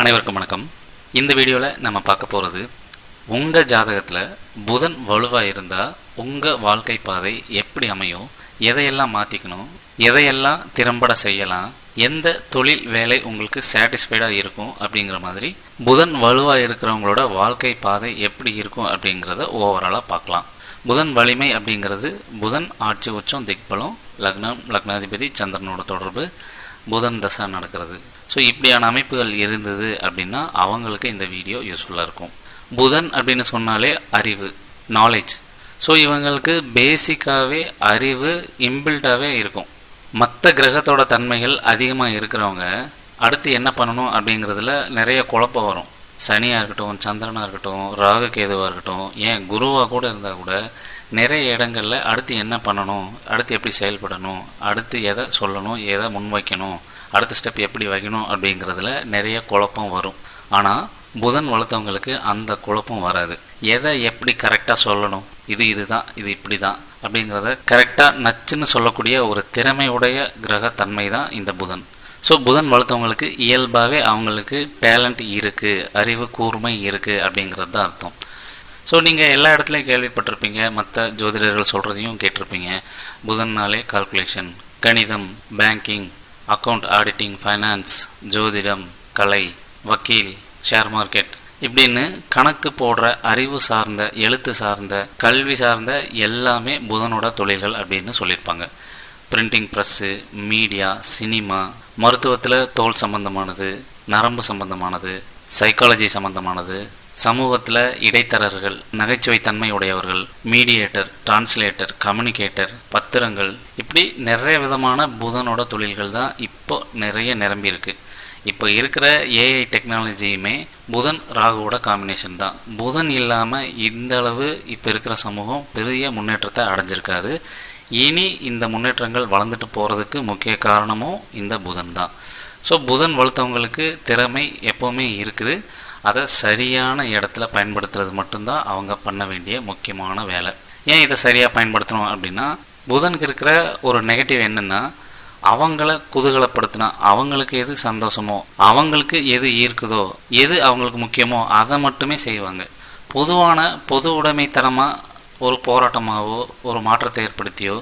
அனைவருக்கும் வணக்கம். இந்த வீடியோவில் நம்ம பார்க்க போகிறது உங்கள் ஜாதகத்தில் புதன் வலுவாக இருந்தால் உங்கள் வாழ்க்கை பாதை எப்படி அமையும்? எதையெல்லாம் மாற்றிக்கணும் எதையெல்லாம் திறம்பட செய்யலாம்? எந்த தொழில் வேலை உங்களுக்கு சாட்டிஸ்ஃபைடாக இருக்கும் அப்படிங்கிற மாதிரி புதன் வலுவாக இருக்கிறவங்களோட வாழ்க்கை பாதை எப்படி இருக்கும் அப்படிங்கிறத ஓவராலாக பார்க்கலாம். புதன் வலிமை அப்படிங்கிறது புதன் ஆட்சி உச்சம் திக்பலம் லக்னம் லக்னாதிபதி சந்திரனோட தொடர்பு புதன் தசா நடக்கிறது. ஸோ இப்படியான அமைப்புகள் இருந்தது அப்படின்னா அவங்களுக்கு இந்த வீடியோ யூஸ்ஃபுல்லாக இருக்கும். புதன் அப்படின்னு சொன்னாலே அறிவு நாலேஜ் ஸோ இவங்களுக்கு பேசிக்காகவே அறிவு இம்பில்டாகவே இருக்கும். மற்ற கிரகத்தோட தன்மைகள் அதிகமாக இருக்கிறவங்க அடுத்து என்ன பண்ணணும் அப்படிங்கிறதுல நிறைய குழப்பம் வரும். சனியாக இருக்கட்டும் சந்திரனாக இருக்கட்டும் ராகு கேதுவாக இருக்கட்டும் ஏன் குருவாக கூட இருந்தால் கூட நிறைய இடங்களில் அடுத்து என்ன பண்ணணும் அடுத்து எப்படி செயல்படணும் அடுத்து எதை சொல்லணும் எதை முன்வைக்கணும் அடுத்த ஸ்டெப் எப்படி வைக்கணும் அப்படிங்கிறதுல நிறைய குழப்பம் வரும். ஆனால் புதன் வளர்த்தவங்களுக்கு அந்த குழப்பம் வராது. எதை எப்படி கரெக்டாக சொல்லணும்? இது இதுதான் இது இப்படி தான் அப்படிங்கிறத கரெக்டாக நச்சுன்னு சொல்லக்கூடிய ஒரு திறமையுடைய கிரகத்தன்மை தான் இந்த புதன். ஸோ புதன் வளர்த்தவங்களுக்கு இயல்பாகவே அவங்களுக்கு டேலண்ட் இருக்குது அறிவு கூர்மை இருக்குது அப்படிங்கிறது தான் அர்த்தம். ஸோ நீங்கள் எல்லா இடத்துலையும் கேள்விப்பட்டிருப்பீங்க மற்ற ஜோதிடர்கள் சொல்கிறதையும் கேட்டிருப்பீங்க. புதன்னாலே கால்குலேஷன் கணிதம் பேங்கிங் அக்கௌண்ட் ஆடிட்டிங் ஃபைனான்ஸ் ஜோதிடம் கலை வக்கீல் ஷேர் மார்க்கெட் இப்படின்னு கணக்கு போடுற அறிவு சார்ந்த எழுத்து சார்ந்த கல்வி சார்ந்த எல்லாமே புதனோட தொழில்கள் அப்படின்னு சொல்லியிருப்பாங்க. பிரிண்டிங் ப்ரெஸ்ஸு மீடியா சினிமா மருத்துவத்தில் தோல் சம்பந்தமானது நரம்பு சம்பந்தமானது சைக்காலஜி சம்பந்தமானது சமூகத்தில் இடைத்தரர்கள் நகைச்சுவை தன்மை உடையவர்கள் மீடியேட்டர் டிரான்ஸ்லேட்டர் கம்யூனிகேட்டர் பத்திரங்கள் இப்படி நிறைய விதமான புதனோட தொழில்கள் தான் இப்போ நிறைய நிரம்பியிருக்கு இப்போ இருக்கிற ஏஐ டெக்னாலஜியுமே புதன் ராகுவோட காம்பினேஷன் தான். புதன் இல்லாமல் இந்த அளவு இப்போ இருக்கிற சமூகம் பெரிய முன்னேற்றத்தை அடைஞ்சிருக்காது. இனி இந்த முன்னேற்றங்கள் வளர்ந்துட்டு போகிறதுக்கு முக்கிய காரணமும் இந்த புதன் தான். ஸோ புதன் வளர்த்தவங்களுக்கு திறமை எப்போவுமே இருக்குது. அதை சரியான இடத்துல பயன்படுத்துறது மட்டும்தான் அவங்க பண்ண வேண்டிய முக்கியமான வேலை. ஏன் இதை சரியாக பயன்படுத்தணும் அப்படின்னா புதனுக்கு இருக்கிற ஒரு நெகட்டிவ் என்னென்னா அவங்கள குதூகலப்படுத்தினா அவங்களுக்கு எது சந்தோஷமோ அவங்களுக்கு எது ஈர்க்குதோ எது அவங்களுக்கு முக்கியமோ அதை மட்டுமே செய்வாங்க. பொதுவான பொது உடைமைத்தனமாக ஒரு போராட்டமாகவோ ஒரு மாற்றத்தை ஏற்படுத்தியோ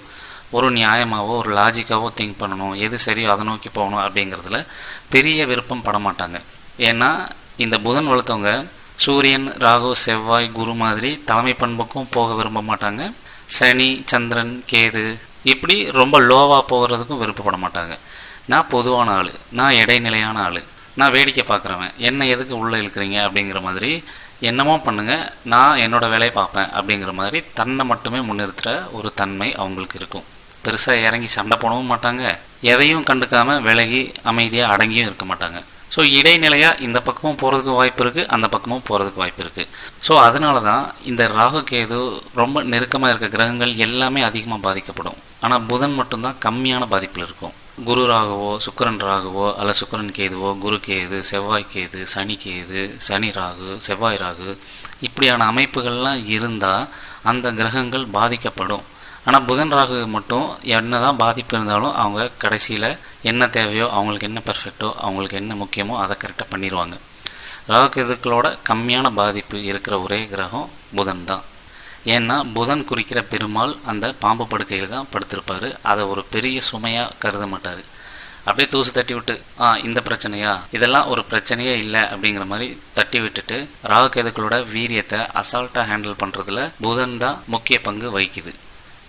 ஒரு நியாயமாகவோ ஒரு லாஜிக்காகவோ திங்க் பண்ணணும் எது சரியோ அதை நோக்கி போகணும் அப்படிங்கிறதுல பெரிய விருப்பம் பட மாட்டாங்க ஏன்னா இந்த புதன் வளர்த்தவங்க சூரியன் ராகு செவ்வாய் குரு மாதிரி தலைமை பண்புக்கும் போக விரும்ப மாட்டாங்க. சனி சந்திரன் கேது இப்படி ரொம்ப லோவாக போகிறதுக்கும் விருப்பப்பட மாட்டாங்க. நான் பொதுவான ஆள் நான் இடைநிலையான ஆள் நான் வேடிக்கை பார்க்குறவன் என்ன எதுக்கு உள்ளே இருக்கிறீங்க அப்படிங்கிற மாதிரி என்னமோ பண்ணுங்க நான் என்னோட வேலையை பார்ப்பேன் அப்படிங்கிற மாதிரி தன்னை மட்டுமே முன்னிறுத்துகிற ஒரு தன்மை அவங்களுக்கு இருக்கும். பெருசாக இறங்கி சண்டை போடவும் மாட்டாங்க எதையும் கண்டுக்காமல் விலகி அமைதியாக அடங்கியும் இருக்க மாட்டாங்க. ஸோ இடைநிலையாக இந்த பக்கமும் போகிறதுக்கு வாய்ப்பு இருக்குது அந்த பக்கமும் போகிறதுக்கு வாய்ப்பு இருக்குது ஸோ அதனால தான் இந்த ராகு கேது ரொம்ப நெருக்கமாக இருக்க கிரகங்கள் எல்லாமே அதிகமாக பாதிக்கப்படும். ஆனால் புதன் மட்டும்தான் கம்மியான பாதிப்பில் இருக்கும். குரு ராகுவோ சுக்கரன் ராகுவோ அல்ல சுக்கரன் கேதுவோ குரு கேது செவ்வாய் கேது சனி கேது சனி ராகு செவ்வாய் ராகு இப்படியான அமைப்புகள்லாம் இருந்தால் அந்த கிரகங்கள் பாதிக்கப்படும். ஆனால் புதன் ராகு மட்டும் என்ன தான் பாதிப்பு இருந்தாலும் அவங்க கடைசியில் என்ன தேவையோ அவங்களுக்கு என்ன பர்ஃபெக்டோ அவங்களுக்கு என்ன முக்கியமோ அதை கரெக்டாக பண்ணிடுவாங்க ராகு கேதுக்களோட கம்மியான பாதிப்பு இருக்கிற ஒரே கிரகம் புதன் தான். ஏன்னா புதன் குறிக்கிற பெருமாள் அந்த பாம்பு படுக்கையில் தான் படுத்திருப்பார். அதை ஒரு பெரிய சுமையாக கருத மாட்டார். அப்படியே தூசு தட்டி விட்டு ஆ இந்த பிரச்சனையா? இதெல்லாம் ஒரு பிரச்சனையே இல்லை. அப்படிங்கிற மாதிரி தட்டி விட்டுட்டு ராகுகேதுக்களோட வீரியத்தை அசால்ட்டாக ஹேண்டில் பண்ணுறதுல புதன் தான் முக்கிய பங்கு வகிக்குது.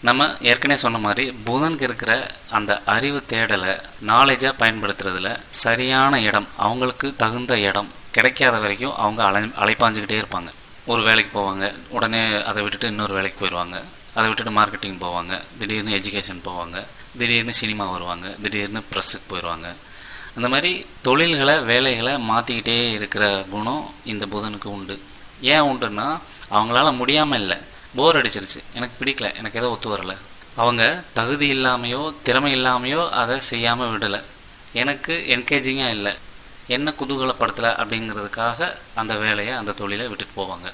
நம்ம ஏற்கனவே சொன்ன மாதிரி புதனுக்கு இருக்கிற அந்த அறிவு தேடலை நாலேஜாக பயன்படுத்துறதுல சரியான இடம் அவங்களுக்கு தகுந்த இடம் கிடைக்காத வரைக்கும் அவங்க அலை அலைப்பாஞ்சுக்கிட்டே இருப்பாங்க. ஒரு வேலைக்கு போவாங்க உடனே அதை விட்டுட்டு இன்னொரு வேலைக்கு போயிடுவாங்க. அதை விட்டுட்டு மார்க்கெட்டிங் போவாங்க திடீர்னு எஜுகேஷன் போவாங்க திடீர்னு சினிமா வருவாங்க திடீர்னு ப்ரெஸ்ஸுக்கு போயிடுவாங்க. அந்த மாதிரி தொழில்களை வேலைகளை மாற்றிக்கிட்டே இருக்கிற குணம் இந்த புதனுக்கு உண்டு. ஏன் உண்டுன்னா அவங்களால முடியாமல் இல்லை. போர் அடிச்சிருச்சு. எனக்கு பிடிக்கல. எனக்கு ஏதோ ஒத்து வரல. அவங்க தகுதி இல்லாமையோ திறமை இல்லாமையோ அதை செய்யாமல் விடலை. எனக்கு என்கேஜிங்காக இல்லை. என்ன குதூகலப்படுத்தலை அப்படிங்கிறதுக்காக அந்த வேலையை அந்த தொழிலை விட்டுட்டு போவாங்க.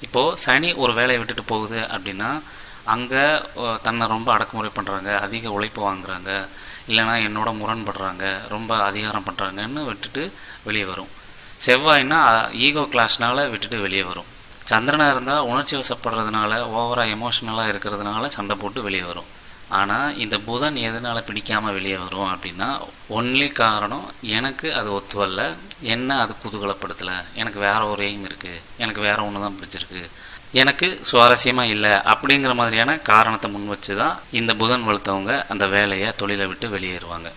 இப்போது சனி ஒரு வேலையை விட்டுட்டு போகுது அப்படின்னா அங்கே தன்னை ரொம்ப அடக்குமுறை பண்ணுறாங்க அதிக உழைப்பு வாங்குறாங்க இல்லைனா என்னோட முரண்படுறாங்க ரொம்ப அதிகாரம் பண்ணுறாங்கன்னு விட்டுட்டு வெளியே வரும். செவ்வாய்னா ஈகோ கிளாஷ்னால விட்டுட்டு வெளியே வரும். சந்திரனாக இருந்தால் உணர்ச்சி வசப்படுறதுனால ஓவராக எமோஷ்னலாக இருக்கிறதுனால சண்டை போட்டு வெளியே வரும். ஆனால் இந்த புதன் எதனால் பிடிக்காமல் வெளியே வரும் அப்படின்னா ஒன்லி காரணம் எனக்கு அது ஒத்து வரல என்ன அது குதூகலப்படுத்தலை? எனக்கு வேற ஒரு எய்ம் இருக்குது எனக்கு வேற ஒன்று தான் பிடிச்சிருக்கு. எனக்கு சுவாரஸ்யமாக இல்லை அப்படிங்கிற மாதிரியான காரணத்தை முன் வச்சு தான் இந்த புதன் வளர்த்தவங்க அந்த வேலையை தொழிலை விட்டு வெளியேறுவாங்க.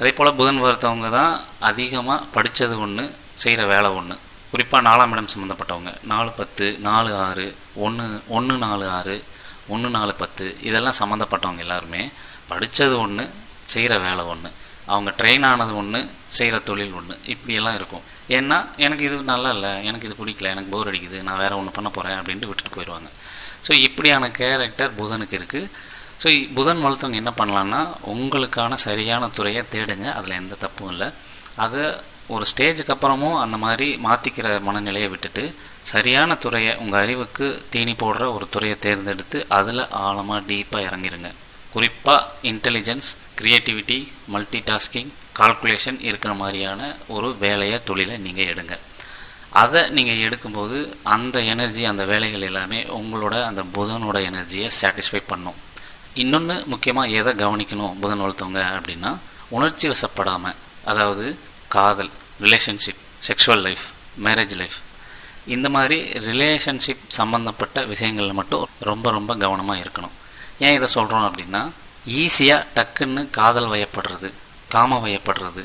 அதே போல் புதன் வளர்த்தவங்க தான் அதிகமாக படித்தது ஒன்று செய்கிற வேலை ஒன்று குறிப்பாக நாலாம் இடம் சம்மந்தப்பட்டவங்க நாலு பத்து நாலு ஆறு ஒன்று ஒன்று நாலு ஆறு ஒன்று நாலு பத்து இதெல்லாம் சம்மந்தப்பட்டவங்க எல்லாருமே படித்தது ஒன்று செய்கிற வேலை ஒன்று அவங்க ட்ரெயின் ஆனது ஒன்று செய்கிற தொழில் ஒன்று இப்படியெல்லாம் இருக்கும். ஏன்னா எனக்கு இது நல்லா இல்லை எனக்கு இது பிடிக்கல எனக்கு போர் அடிக்குது நான் வேறு ஒன்று பண்ண போகிறேன் அப்படின்ட்டு விட்டுட்டு போயிடுவாங்க ஸோ இப்படியான கேரக்டர் புதனுக்கு இருக்குது ஸோ புதன் வளர்த்தவங்க என்ன பண்ணலான்னா உங்களுக்கான சரியான துறையை தேடுங்க. அதில் எந்த தப்பும் இல்லை. அதை ஒரு ஸ்டேஜுக்கு அப்புறமும் அந்த மாதிரி மாற்றிக்கிற மனநிலையை விட்டுட்டு சரியான துறையை உங்கள் அறிவுக்கு தீனி போடுற ஒரு துறையை தேர்ந்தெடுத்து அதில் ஆழமாக டீப்பாக இறங்கிருங்க. குறிப்பாக intelligence creativity multitasking calculation இருக்கிற மாதிரியான ஒரு வேலையை தொழிலை நீங்கள் எடுங்க. அதை நீங்கள் எடுக்கும்போது அந்த எனர்ஜி அந்த வேலைகள் எல்லாமே உங்களோட அந்த புதனோட எனர்ஜியை சாட்டிஸ்ஃபை பண்ணும். இன்னொன்று முக்கியமாக எதை கவனிக்கணும் புதன் வளர்த்தவங்க அப்படின்னா உணர்ச்சி வசப்படாமல் அதாவது காதல் relationship sexual life marriage life இந்த மாதிரி ரிலேஷன்ஷிப் சம்மந்தப்பட்ட விஷயங்களில் மட்டும் ரொம்ப ரொம்ப கவனமாக இருக்கணும். ஏன் இதை சொல்கிறோம் அப்படின்னா ஈஸியாக டக்குன்னு காதல் வயப்படுறது காம வயப்படுறது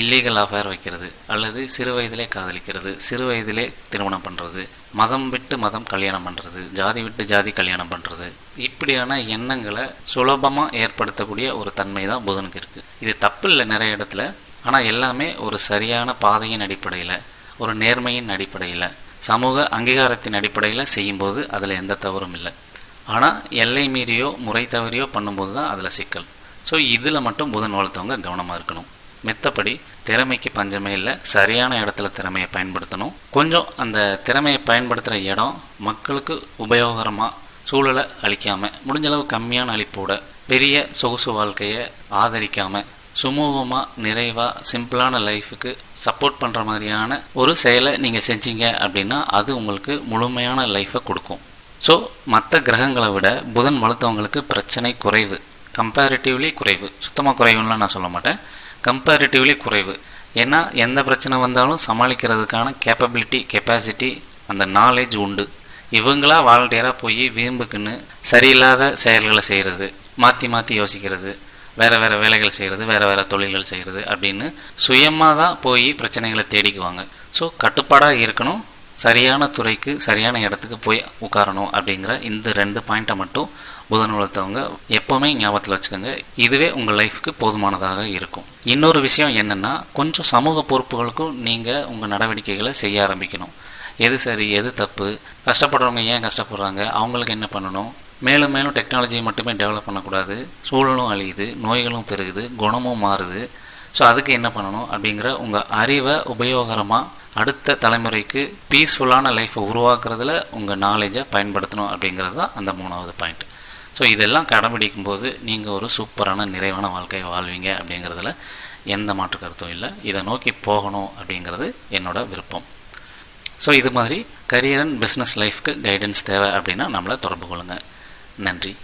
இல்லீகல் அஃபேர் வைக்கிறது அல்லது சிறு வயதிலே காதலிக்கிறது சிறு வயதிலே திருமணம் பண்ணுறது மதம் விட்டு மதம் கல்யாணம் பண்ணுறது ஜாதி விட்டு ஜாதி கல்யாணம் பண்ணுறது இப்படியான எண்ணங்களை சுலபமாக ஏற்படுத்தக்கூடிய ஒரு தன்மை தான் புதனுக்கு இருக்குது இது தப்பு இல்லை நிறைய இடத்துல. ஆனால் எல்லாமே ஒரு சரியான பாதையின் அடிப்படையில் ஒரு நேர்மையின் அடிப்படையில் சமூக அங்கீகாரத்தின் அடிப்படையில் செய்யும்போது அதில் எந்த தவறும் இல்லை. ஆனால் எல்லை மீறியோ முறை தவறியோ பண்ணும்போது தான் அதில் சிக்கல். ஸோ இதில் மட்டும் புதன் வளர்த்தவங்க கவனமாக இருக்கணும். மித்தபடி திறமைக்கு பஞ்சமே இல்லை சரியான இடத்துல திறமையை பயன்படுத்தணும். கொஞ்சம் அந்த திறமையை பயன்படுத்துகிற இடம் மக்களுக்கு உபயோகரமாக சூழலை அளிக்காமல் முடிஞ்சளவு கம்மியான அழிப்போட பெரிய சொகுசு வாழ்க்கையை ஆதரிக்காமல் சுமூகமாக நிறைவாக சிம்பிளான லைஃபுக்கு சப்போர்ட் பண்ணுற மாதிரியான ஒரு செயலை நீங்கள் செஞ்சீங்க அப்படின்னா அது உங்களுக்கு முழுமையான லைஃப்பை கொடுக்கும். ஸோ மற்ற கிரகங்களை விட புதன் வளர்த்தவங்களுக்கு பிரச்சனை குறைவு. கம்பேரிட்டிவ்லி குறைவு. சுத்தமாக குறைவுன்னு நான் சொல்ல மாட்டேன். கம்பேரிட்டிவ்லி குறைவு. ஏன்னா எந்த பிரச்சனை வந்தாலும் சமாளிக்கிறதுக்கான கேப்பபிலிட்டி கெப்பாசிட்டி அந்த நாலேஜ் உண்டு. இவங்களா வாலண்டியராக போய் வீம்புக்குன்னு சரியில்லாத செயல்களை செய்கிறது மாற்றி மாற்றி யோசிக்கிறது வேறு வேறு வேலைகள் செய்கிறது வேறு வேறு தொழில்கள் செய்கிறது அப்படின்னு சுயமாக தான் போய் பிரச்சனைகளை தேடிக்குவாங்க. ஸோ கட்டுப்பாடாக இருக்கணும் சரியான துறைக்கு சரியான இடத்துக்கு போய் உட்காரணும் அப்படிங்கிற இந்த ரெண்டு பாயிண்ட்டை மட்டும் புதன் வளர்த்தவங்க எப்போவுமே ஞாபகத்தில் வச்சுக்கோங்க. இதுவே உங்கள் லைஃப்க்கு போதுமானதாக இருக்கும். இன்னொரு விஷயம் என்னென்னா கொஞ்சம் சமூக பொறுப்புகளுக்கும் நீங்கள் உங்கள் நடவடிக்கைகளை செய்ய ஆரம்பிக்கணும். எது சரி எது தப்பு கஷ்டப்படுறவங்க ஏன் கஷ்டப்படுறாங்க அவங்களுக்கு என்ன பண்ணணும் மேலும் மேலும் டெக்னாலஜியை மட்டுமே டெவலப் பண்ணக்கூடாது. சூழலும் அழியுது நோய்களும் பெருகுது குணமும் மாறுது. ஸோ அதுக்கு என்ன பண்ணணும் அப்படிங்கிற உங்கள் அறிவை உபயோகரமாக அடுத்த தலைமுறைக்கு பீஸ்ஃபுல்லான லைஃப்பை உருவாக்குறதுல உங்கள் நாலேஜை பயன்படுத்தணும் அப்படிங்கிறது தான் அந்த மூணாவது பாயிண்ட் ஸோ இதெல்லாம் கடைபிடிக்கும் போது நீங்கள் ஒரு சூப்பரான நிறைவான வாழ்க்கையை வாழ்வீங்க அப்படிங்கிறதுல எந்த மாற்று கருத்தும் இல்லை. இதை நோக்கி போகணும் அப்படிங்கிறது என்னோட விருப்பம். ஸோ இது மாதிரி கரியர் அண்ட் பிஸ்னஸ் லைஃப்க்கு கைடன்ஸ் தேவை அப்படின்னா நம்மளை தொடர்பு கொள்ளுங்கள் நன்றி.